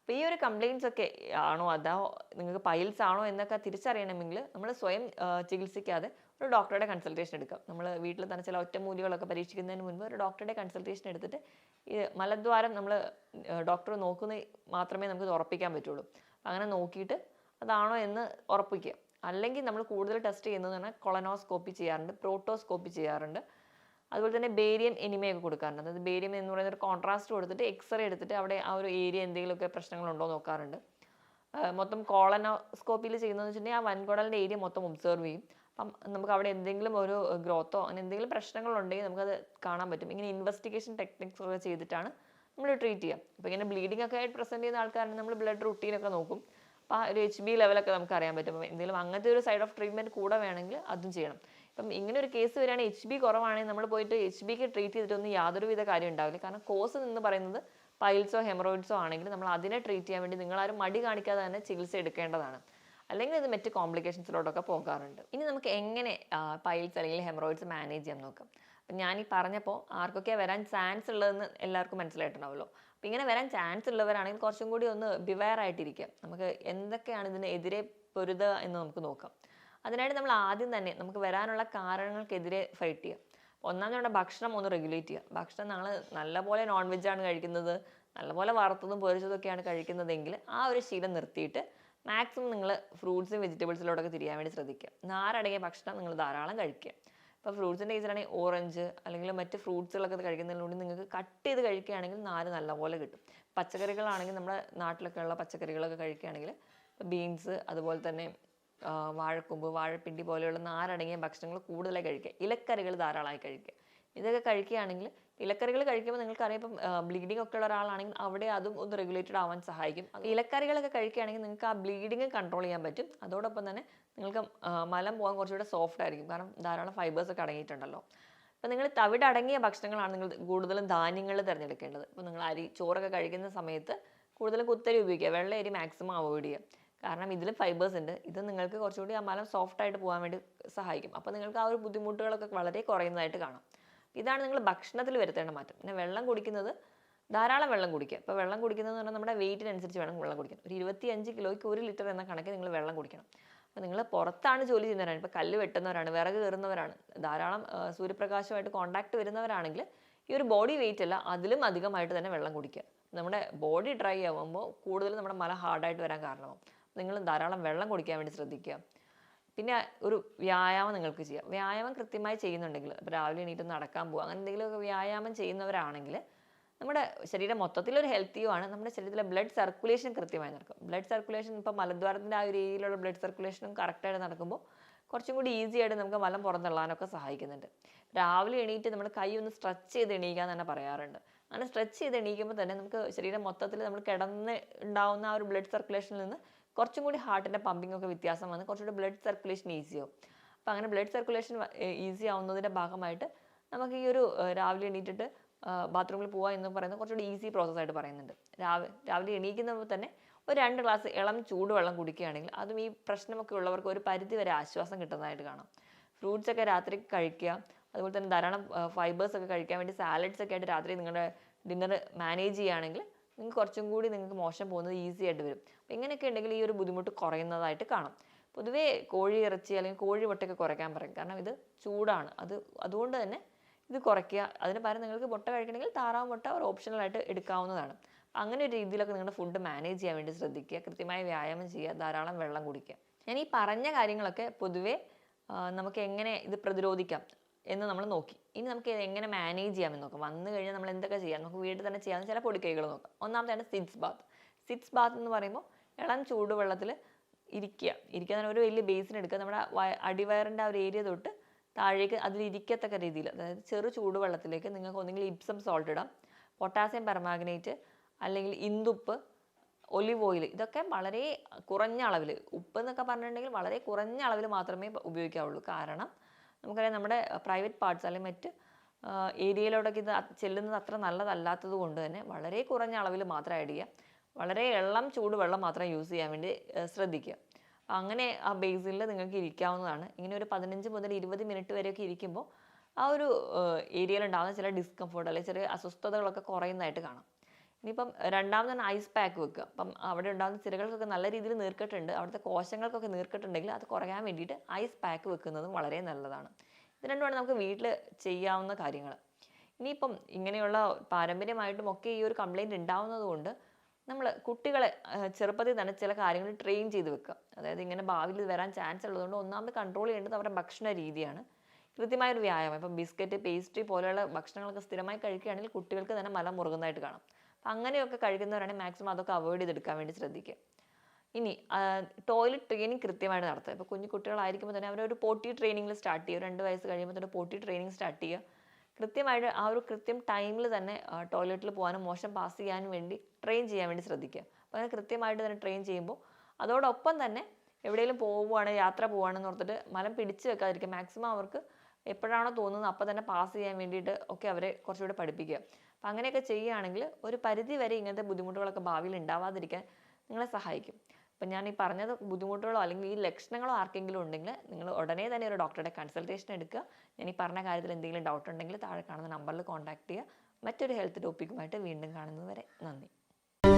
[SPEAKER 1] അപ്പോൾ ഈ ഒരു കംപ്ലയിൻസ് ഒക്കെ ആണോ അതോ നിങ്ങൾക്ക് പൈൽസ് ആണോ എന്നൊക്കെ തിരിച്ചറിയണമെങ്കിൽ നമ്മൾ സ്വയം ചികിത്സിക്കാതെ ഒരു ഡോക്ടറുടെ കൺസൾട്ടേഷൻ എടുക്കാം നമ്മൾ വീട്ടിൽ തന്നെ ചില ഒറ്റമൂലികളൊക്കെ പരീക്ഷിക്കുന്നതിന് മുൻപ് ഒരു ഡോക്ടറുടെ കൺസൾട്ടേഷൻ എടുത്തിട്ട് ഈ മലദ്വാരം നമ്മൾ ഡോക്ടർ നോക്കുന്ന മാത്രമേ നമുക്ക് ഉറപ്പിക്കാൻ പറ്റുള്ളൂ അങ്ങനെ നോക്കിയിട്ട് അതാണോ എന്ന് ഉറപ്പിക്കുക അല്ലെങ്കിൽ നമ്മൾ കൂടുതൽ ടെസ്റ്റ് ചെയ്യുന്നത് പറഞ്ഞാൽ കൊളനോസ്കോപ്പി ചെയ്യാറുണ്ട് പ്രോട്ടോസ്കോപ്പി ചെയ്യാറുണ്ട് അതുപോലെ തന്നെ ബേരിയം എനിമയൊക്കെ കൊടുക്കാറുണ്ട് അതായത് ബേരിയം എന്ന് പറയുന്ന ഒരു കോൺട്രാസ്റ്റ് കൊടുത്തിട്ട് എക്സ്റേ എടുത്തിട്ട് അവിടെ ആ ഒരു ഏരിയ എന്തെങ്കിലുമൊക്കെ പ്രശ്നങ്ങളുണ്ടോ നോക്കാറുണ്ട് മൊത്തം കോളനോസ്കോപ്പിയിൽ ചെയ്യുന്നതെന്ന് വെച്ചിട്ടുണ്ടെങ്കിൽ ആ വൻകുടലിൻ്റെ ഏരിയ മൊത്തം ഒബ്സർവ് ചെയ്യും അപ്പം നമുക്ക് അവിടെ എന്തെങ്കിലും ഒരു ഗ്രോത്തോ അങ്ങനെ എന്തെങ്കിലും പ്രശ്നങ്ങളുണ്ടെങ്കിൽ നമുക്കത് കാണാൻ പറ്റും ഇങ്ങനെ ഇൻവെസ്റ്റിഗേഷൻ ടെക്നിക്സ് ഒക്കെ ചെയ്തിട്ടാണ് നമ്മൾ ട്രീറ്റ് ചെയ്യുക അപ്പോൾ ഇങ്ങനെ ബ്ലീഡിംഗ് ഒക്കെ ആയിട്ട് പ്രസൻറ്റ് ചെയ്യുന്ന ആൾക്കാരാണെങ്കിൽ നമ്മൾ ബ്ലഡ് റുട്ടീനൊക്കെ നോക്കും ആ ഒരു എച്ച് ബി ലെവലൊക്കെ നമുക്ക് അറിയാൻ പറ്റും അപ്പം എന്തെങ്കിലും അങ്ങനത്തെ ഒരു സൈഡ് ഓഫ് ട്രീറ്റ്മെൻറ്റ് കൂടെ വേണമെങ്കിൽ അതും ചെയ്യണം ഇപ്പം ഇങ്ങനെ ഒരു കേസ് വരികയാണെങ്കിൽ എച്ച് ബി കുറവാണെങ്കിൽ നമ്മൾ പോയിട്ട് എച്ച് ബിക്ക് ട്രീറ്റ് ചെയ്തിട്ടൊന്നും വിധ കാര്യം ഉണ്ടാവില്ല കാരണം കോസ് എന്ന് പറയുന്നത് പൈൽസോ ഹെമറോയിഡ്സോ ആണെങ്കിൽ നമ്മൾ അതിനെ ട്രീറ്റ് ചെയ്യാൻ വേണ്ടി നിങ്ങളാരും മടി കാണിക്കാതെ തന്നെ ചികിത്സ എടുക്കേണ്ടതാണ് അല്ലെങ്കിൽ ഇത് മറ്റ് കോംപ്ലിക്കേഷൻസിലോട്ടൊക്കെ പോകാറുണ്ട് ഇനി നമുക്ക് എങ്ങനെ പൈൽസ് അല്ലെങ്കിൽ ഹെമറോയിഡ്സ് മാനേജ് ചെയ്യാൻ നോക്കാം അപ്പം ഞാൻ ഈ പറഞ്ഞപ്പോൾ ആർക്കൊക്കെയാണ് വരാൻ ചാൻസ് ഉള്ളതെന്ന് എല്ലാവർക്കും മനസ്സിലായിട്ടുണ്ടാവുമല്ലോ അപ്പം ഇങ്ങനെ വരാൻ ചാൻസ് ഉള്ളവരാണെങ്കിൽ കുറച്ചും കൂടി ഒന്ന് ബിവെയർ ആയിട്ടിരിക്കുക നമുക്ക് എന്തൊക്കെയാണ് ഇതിനെതിരെ പൊരുത എന്ന് നമുക്ക് നോക്കാം അതിനായിട്ട് നമ്മൾ ആദ്യം തന്നെ നമുക്ക് വരാനുള്ള കാരണങ്ങൾക്കെതിരെ ഫൈറ്റ് ചെയ്യുക ഒന്നാമത് നമ്മുടെ ഭക്ഷണം ഒന്ന് റെഗുലേറ്റ് ചെയ്യുക ഭക്ഷണം നമ്മൾ നല്ലപോലെ നോൺ വെജാണ് കഴിക്കുന്നത് നല്ലപോലെ വറുത്തതും പൊരിച്ചതൊക്കെയാണ് കഴിക്കുന്നതെങ്കിൽ ആ ഒരു ശീലം നിർത്തിയിട്ട് മാക്സിമം നിങ്ങൾ ഫ്രൂട്ട്സും വെജിറ്റബിൾസിലോടൊക്കെ തിരിയാൻ വേണ്ടി ശ്രദ്ധിക്കുക നാരടങ്ങിയ ഭക്ഷണം നിങ്ങൾ ധാരാളം കഴിക്കുക ഇപ്പോൾ ഫ്രൂട്ട്സിൻ്റെ കേസിലാണെങ്കിൽ ഓറഞ്ച് അല്ലെങ്കിൽ മറ്റ് ഫ്രൂട്ട്സുകളൊക്കെ കഴിക്കുന്നതിലൂടെ നിങ്ങൾക്ക് കട്ട് ചെയ്ത് കഴിക്കുകയാണെങ്കിൽ നാര് നല്ലപോലെ കിട്ടും പച്ചക്കറികളാണെങ്കിൽ നമ്മുടെ നാട്ടിലൊക്കെ ഉള്ള പച്ചക്കറികളൊക്കെ കഴിക്കുകയാണെങ്കിൽ ബീൻസ് അതുപോലെ തന്നെ വാഴക്കൊമ്പ് വാഴപ്പിണ്ടി പോലെയുള്ള നാരടങ്ങിയ ഭക്ഷണങ്ങൾ കൂടുതലായി കഴിക്കുക ഇലക്കറികൾ ധാരാളമായി കഴിക്കുക ഇതൊക്കെ കഴിക്കുകയാണെങ്കിൽ ഇലക്കറികൾ കഴിക്കുമ്പോൾ നിങ്ങൾക്കറിയാം ഇപ്പം ബ്ലീഡിംഗ് ഒക്കെ ഉള്ള ഒരാളാണെങ്കിൽ അവിടെ അതും ഒന്ന് റെഗുലേറ്റഡ് ആവാൻ സഹായിക്കും ഇലക്കറികളൊക്കെ കഴിക്കുകയാണെങ്കിൽ നിങ്ങൾക്ക് ആ ബ്ലീഡിങ് കൺട്രോൾ ചെയ്യാൻ പറ്റും അതോടൊപ്പം തന്നെ നിങ്ങൾക്ക് മലം പോകാൻ കുറച്ചുകൂടെ സോഫ്റ്റ് ആയിരിക്കും കാരണം ധാരാളം ഫൈബേഴ്സ് ഒക്കെ അടങ്ങിയിട്ടുണ്ടല്ലോ അപ്പോൾ നിങ്ങൾ തവിടടങ്ങിയ ഭക്ഷണങ്ങളാണ് നിങ്ങൾ കൂടുതലും ധാന്യങ്ങൾ തിരഞ്ഞെടുക്കേണ്ടത് ഇപ്പം നിങ്ങൾ അരി ചോറൊക്കെ കഴിക്കുന്ന സമയത്ത് കൂടുതലും കുത്തരി ഉപയോഗിക്കുക വെള്ള അരി മാക്സിമം അവോയ്ഡ് ചെയ്യുക കാരണം ഇതിൽ ഫൈബേഴ്സ് ഉണ്ട് ഇത് നിങ്ങൾക്ക് കുറച്ചുകൂടി ആ മലം സോഫ്റ്റ് ആയിട്ട് പോകാൻ വേണ്ടി സഹായിക്കും അപ്പോൾ നിങ്ങൾക്ക് ആ ഒരു ബുദ്ധിമുട്ടുകളൊക്കെ വളരെ കുറയുന്നതായിട്ട് കാണാം ഇതാണ് നിങ്ങൾ ഭക്ഷണത്തിൽ വരുത്തേണ്ട മാറ്റം പിന്നെ വെള്ളം കുടിക്കുന്നത് ധാരാളം വെള്ളം കുടിക്കുക ഇപ്പോൾ വെള്ളം കുടിക്കുന്നത് പറഞ്ഞാൽ നമ്മുടെ വെയിറ്റിനനുസരിച്ച് വേണം വെള്ളം കുടിക്കണം ഒരു ഇരുപത്തിയഞ്ച് കിലോയ്ക്ക് ഒരു ലിറ്റർ എന്ന കണക്ക് നിങ്ങൾ വെള്ളം കുടിക്കണം അപ്പോൾ നിങ്ങൾ പുറത്താണ് ജോലി ചെയ്യുന്നവരാണ് ഇപ്പോൾ കല്ല് വെട്ടുന്നവരാണ് വിറക് കയറുന്നവരാണ് ധാരാളം സൂര്യപ്രകാശമായിട്ട് കോണ്ടാക്ട് വരുന്നവരാണെങ്കിൽ ഈ ഒരു ബോഡി വെയിറ്റ് അല്ല അതിലും അധികമായിട്ട് തന്നെ വെള്ളം കുടിക്കുക നമ്മുടെ ബോഡി ഡ്രൈ ആവുമ്പോൾ കൂടുതൽ നമ്മുടെ മല ഹാർഡായിട്ട് വരാൻ കാരണമാവും നിങ്ങൾ ധാരാളം വെള്ളം കുടിക്കാൻ വേണ്ടി ശ്രദ്ധിക്കുക പിന്നെ ഒരു വ്യായാമം നിങ്ങൾക്ക് ചെയ്യാം വ്യായാമം കൃത്യമായി ചെയ്യുന്നുണ്ടെങ്കിൽ രാവിലെ എണീറ്റ് നടക്കാൻ പോകുക അങ്ങനെ എന്തെങ്കിലുമൊക്കെ വ്യായാമം ചെയ്യുന്നവരാണെങ്കിൽ നമ്മുടെ ശരീരം മൊത്തത്തിലൊരു ഹെൽത്തിയുമാണ് നമ്മുടെ ശരീരത്തിലെ ബ്ലഡ് സർക്കുലേഷൻ കൃത്യമായി നടക്കും ബ്ലഡ് സർക്കുലേഷൻ ഇപ്പോൾ മലദ്വാരത്തിൻ്റെ ആ ഒരു രീതിയിലുള്ള ബ്ലഡ് സർക്കുലേഷനും കറക്റ്റായിട്ട് നടക്കുമ്പോൾ കുറച്ചും കൂടി ഈസി ആയിട്ട് നമുക്ക് മലം പുറന്തള്ളാനൊക്കെ സഹായിക്കുന്നുണ്ട് രാവിലെ എണീറ്റ് നമ്മുടെ കൈ ഒന്ന് സ്ട്രെച്ച് ചെയ്ത് എണീക്കാൻ തന്നെ പറയാറുണ്ട് അങ്ങനെ സ്ട്രെച്ച് ചെയ്ത് എണീക്കുമ്പോൾ തന്നെ നമുക്ക് ശരീരം മൊത്തത്തിൽ നമ്മൾ കിടന്ന് ഉണ്ടാവുന്ന ആ ഒരു ബ്ലഡ് സർക്കുലേഷനിൽ നിന്ന് കുറച്ചും കൂടി ഹാർട്ടിൻ്റെ പമ്പിംഗ് ഒക്കെ വ്യത്യാസം വന്ന് കുറച്ചുകൂടി ബ്ലഡ് സർക്കുലേഷൻ ഈസിയാവും അപ്പോൾ അങ്ങനെ ബ്ലഡ് സർക്കുലേഷൻ ഈസി ആവുന്നതിൻ്റെ ഭാഗമായിട്ട് നമുക്ക് ഈ ഒരു രാവിലെ എണീറ്റിട്ട് ബാത്റൂമിൽ പോവുക എന്ന് പറയുന്നത് കുറച്ചുകൂടി ഈസി പ്രോസസ്സായിട്ട് പറയുന്നുണ്ട് രാവിലെ രാവിലെ എണീക്കുമ്പോൾ തന്നെ ഒരു രണ്ട് ഗ്ലാസ് ഇളം ചൂടുവെള്ളം കുടിക്കുകയാണെങ്കിൽ അതും ഈ പ്രശ്നമൊക്കെ ഉള്ളവർക്ക് ഒരു പരിധി വരെ ആശ്വാസം കിട്ടുന്നതായിട്ട് കാണാം ഫ്രൂട്ട്സ് ഒക്കെ രാത്രി കഴിക്കുക അതുപോലെ തന്നെ ധാരാളം ഫൈബേഴ്സ് ഒക്കെ കഴിക്കാൻ വേണ്ടി സാലഡ്സ് ഒക്കെ ആയിട്ട് രാത്രി നിങ്ങളുടെ ഡിന്നർ മാനേജ് ചെയ്യുകയാണെങ്കിൽ നിങ്ങൾക്ക് കുറച്ചും കൂടി നിങ്ങൾക്ക് മോശം പോകുന്നത് ഈസി ആയിട്ട് വരും അപ്പോൾ ഇങ്ങനെയൊക്കെ ഉണ്ടെങ്കിൽ ഈ ഒരു ബുദ്ധിമുട്ട് കുറയുന്നതായിട്ട് കാണാം പൊതുവേ കോഴി ഇറച്ചി അല്ലെങ്കിൽ കോഴി മുട്ടയൊക്കെ കുറയ്ക്കാൻ പറയും കാരണം ഇത് ചൂടാണ് അത് അതുകൊണ്ട് തന്നെ ഇത് കുറയ്ക്കുക അതിന് പകരം നിങ്ങൾക്ക് മുട്ട കഴിക്കണമെങ്കിൽ താറാവ് മുട്ട ഒരു ആയിട്ട് എടുക്കാവുന്നതാണ് അങ്ങനെ ഒരു രീതിയിലൊക്കെ നിങ്ങളുടെ ഫുഡ് മാനേജ് ചെയ്യാൻ വേണ്ടി ശ്രദ്ധിക്കുക കൃത്യമായി വ്യായാമം ചെയ്യുക ധാരാളം വെള്ളം കുടിക്കുക ഞാൻ ഈ പറഞ്ഞ കാര്യങ്ങളൊക്കെ പൊതുവേ നമുക്ക് എങ്ങനെ ഇത് പ്രതിരോധിക്കാം എന്ന് നമ്മൾ നോക്കി ഇനി നമുക്ക് എങ്ങനെ മാനേജ് ചെയ്യാമെന്ന് നോക്കാം വന്നു കഴിഞ്ഞാൽ നമ്മൾ എന്തൊക്കെ ചെയ്യാം നമുക്ക് വീട്ടിൽ തന്നെ ചെയ്യാവുന്ന ചില പൊടിക്കൈകൾ നോക്കാം ഒന്നാമത്തെയാണ് സിറ്റ്സ് ബാത്ത് സിറ്റ്സ് ബാത്ത് എന്ന് പറയുമ്പോൾ ഇളം ചൂടുവെള്ളത്തിൽ ഇരിക്കുക ഇരിക്കുക ഒരു വലിയ ബേസിൻ എടുക്കുക നമ്മുടെ അടിവയറിൻ്റെ ആ ഒരു ഏരിയ തൊട്ട് താഴേക്ക് അതിലിരിക്കത്തക്ക രീതിയിൽ അതായത് ചെറു ചൂടുവെള്ളത്തിലേക്ക് നിങ്ങൾക്ക് ഒന്നെങ്കിൽ ഇപ്സം സോൾട്ട് ഇടാം പൊട്ടാസ്യം പെർമാഗ്നേറ്റ് അല്ലെങ്കിൽ ഇന്ദുപ്പ് ഒലിവ് ഓയിൽ ഇതൊക്കെ വളരെ കുറഞ്ഞ അളവിൽ ഉപ്പ് എന്നൊക്കെ പറഞ്ഞിട്ടുണ്ടെങ്കിൽ വളരെ കുറഞ്ഞ അളവിൽ മാത്രമേ ഉപയോഗിക്കാവുള്ളൂ കാരണം നമുക്കറിയാം നമ്മുടെ പ്രൈവറ്റ് പാർട്സ് അല്ലെങ്കിൽ മറ്റ് ഏരിയയിലോട്ടൊക്കെ ഇത് ചെല്ലുന്നത് അത്ര നല്ലതല്ലാത്തത് കൊണ്ട് തന്നെ വളരെ കുറഞ്ഞ അളവിൽ മാത്രം ആഡ് ചെയ്യുക വളരെ എള്ളം ചൂടുവെള്ളം മാത്രം യൂസ് ചെയ്യാൻ വേണ്ടി ശ്രദ്ധിക്കുക അങ്ങനെ ആ ബേസിൽ നിങ്ങൾക്ക് ഇരിക്കാവുന്നതാണ് ഇങ്ങനെ ഒരു പതിനഞ്ച് മുതൽ ഇരുപത് മിനിറ്റ് വരെയൊക്കെ ഇരിക്കുമ്പോൾ ആ ഒരു ഏരിയയിലുണ്ടാകുന്ന ചില ഡിസ്കംഫർട്ട് അല്ലെങ്കിൽ ചെറിയ അസ്വസ്ഥതകളൊക്കെ കുറയുന്നതായിട്ട് കാണാം ഇനിയിപ്പം തന്നെ ഐസ് പാക്ക് വെക്കുക അപ്പം അവിടെ ഉണ്ടാകുന്ന സിരകൾക്കൊക്കെ നല്ല രീതിയിൽ നീർക്കെട്ടുണ്ട് അവിടുത്തെ കോശങ്ങൾക്കൊക്കെ നീർക്കെട്ടുണ്ടെങ്കിൽ അത് കുറയാൻ വേണ്ടിയിട്ട് ഐസ് പാക്ക് വെക്കുന്നതും വളരെ നല്ലതാണ് ഇത് രണ്ടുമാണ് നമുക്ക് വീട്ടിൽ ചെയ്യാവുന്ന കാര്യങ്ങൾ ഇനിയിപ്പം ഇങ്ങനെയുള്ള പാരമ്പര്യമായിട്ടും ഒക്കെ ഈ ഒരു കംപ്ലൈൻറ്റ് ഉണ്ടാവുന്നതുകൊണ്ട് നമ്മൾ കുട്ടികളെ ചെറുപ്പത്തിൽ തന്നെ ചില കാര്യങ്ങൾ ട്രെയിൻ ചെയ്ത് വെക്കുക അതായത് ഇങ്ങനെ ഭാവിയിൽ വരാൻ ചാൻസ് ഉള്ളതുകൊണ്ട് ഒന്നാമത് കൺട്രോൾ ചെയ്യേണ്ടത് അവരുടെ ഭക്ഷണ രീതിയാണ് കൃത്യമായൊരു വ്യായാമം ഇപ്പം ബിസ്ക്കറ്റ് പേസ്ട്രി പോലെയുള്ള ഭക്ഷണങ്ങളൊക്കെ സ്ഥിരമായി കഴിക്കുകയാണെങ്കിൽ കുട്ടികൾക്ക് തന്നെ മലം മുറുകുന്നതായിട്ട് കാണാം അപ്പം അങ്ങനെയൊക്കെ കഴിക്കുന്നവരാണെങ്കിൽ മാക്സിമം അതൊക്കെ അവോയ്ഡ് ചെയ്തെടുക്കാൻ വേണ്ടി ശ്രദ്ധിക്കുക ഇനി ടോയ്ലറ്റ് ട്രെയിനിങ് കൃത്യമായിട്ട് നടത്തുക ഇപ്പോൾ കുഞ്ഞു കുട്ടികളായിരിക്കുമ്പോൾ തന്നെ അവരൊരു പോട്ടി ട്രെയിനിങ്ങിൽ സ്റ്റാർട്ട് ചെയ്യുക രണ്ട് വയസ്സ് കഴിയുമ്പോൾ തന്നെ പോട്ടി ട്രെയിനിങ് സ്റ്റാർട്ട് ചെയ്യുക കൃത്യമായിട്ട് ആ ഒരു കൃത്യം ടൈമിൽ തന്നെ ടോയ്ലറ്റിൽ പോകാനും മോശം പാസ് ചെയ്യാനും വേണ്ടി ട്രെയിൻ ചെയ്യാൻ വേണ്ടി ശ്രദ്ധിക്കുക അപ്പോൾ അങ്ങനെ കൃത്യമായിട്ട് തന്നെ ട്രെയിൻ ചെയ്യുമ്പോൾ അതോടൊപ്പം തന്നെ എവിടെയെങ്കിലും പോവുകയാണ് യാത്ര പോവുകയാണെന്ന് ഓർത്തിട്ട് മലം പിടിച്ചു വെക്കാതിരിക്കുക മാക്സിമം അവർക്ക് എപ്പോഴാണോ തോന്നുന്നത് അപ്പോൾ തന്നെ പാസ് ചെയ്യാൻ വേണ്ടിയിട്ട് ഒക്കെ അവരെ കുറച്ചുകൂടെ പഠിപ്പിക്കുക അപ്പം അങ്ങനെയൊക്കെ ചെയ്യുകയാണെങ്കിൽ ഒരു പരിധി വരെ ഇങ്ങനത്തെ ബുദ്ധിമുട്ടുകളൊക്കെ ഭാവിയിൽ ഉണ്ടാവാതിരിക്കാൻ നിങ്ങളെ സഹായിക്കും അപ്പം ഞാൻ ഈ പറഞ്ഞത് ബുദ്ധിമുട്ടുകളോ അല്ലെങ്കിൽ ഈ ലക്ഷണങ്ങളോ ആർക്കെങ്കിലും ഉണ്ടെങ്കിൽ നിങ്ങൾ ഉടനെ തന്നെ ഒരു ഡോക്ടറുടെ കൺസൾട്ടേഷൻ എടുക്കുക ഞാൻ ഈ പറഞ്ഞ കാര്യത്തിൽ എന്തെങ്കിലും ഡൗട്ട് ഉണ്ടെങ്കിൽ താഴെ കാണുന്ന നമ്പറിൽ കോൺടാക്ട് ചെയ്യുക മറ്റൊരു ഹെൽത്ത് ടോപ്പിക്കുമായിട്ട് വീണ്ടും കാണുന്നതുവരെ നന്ദി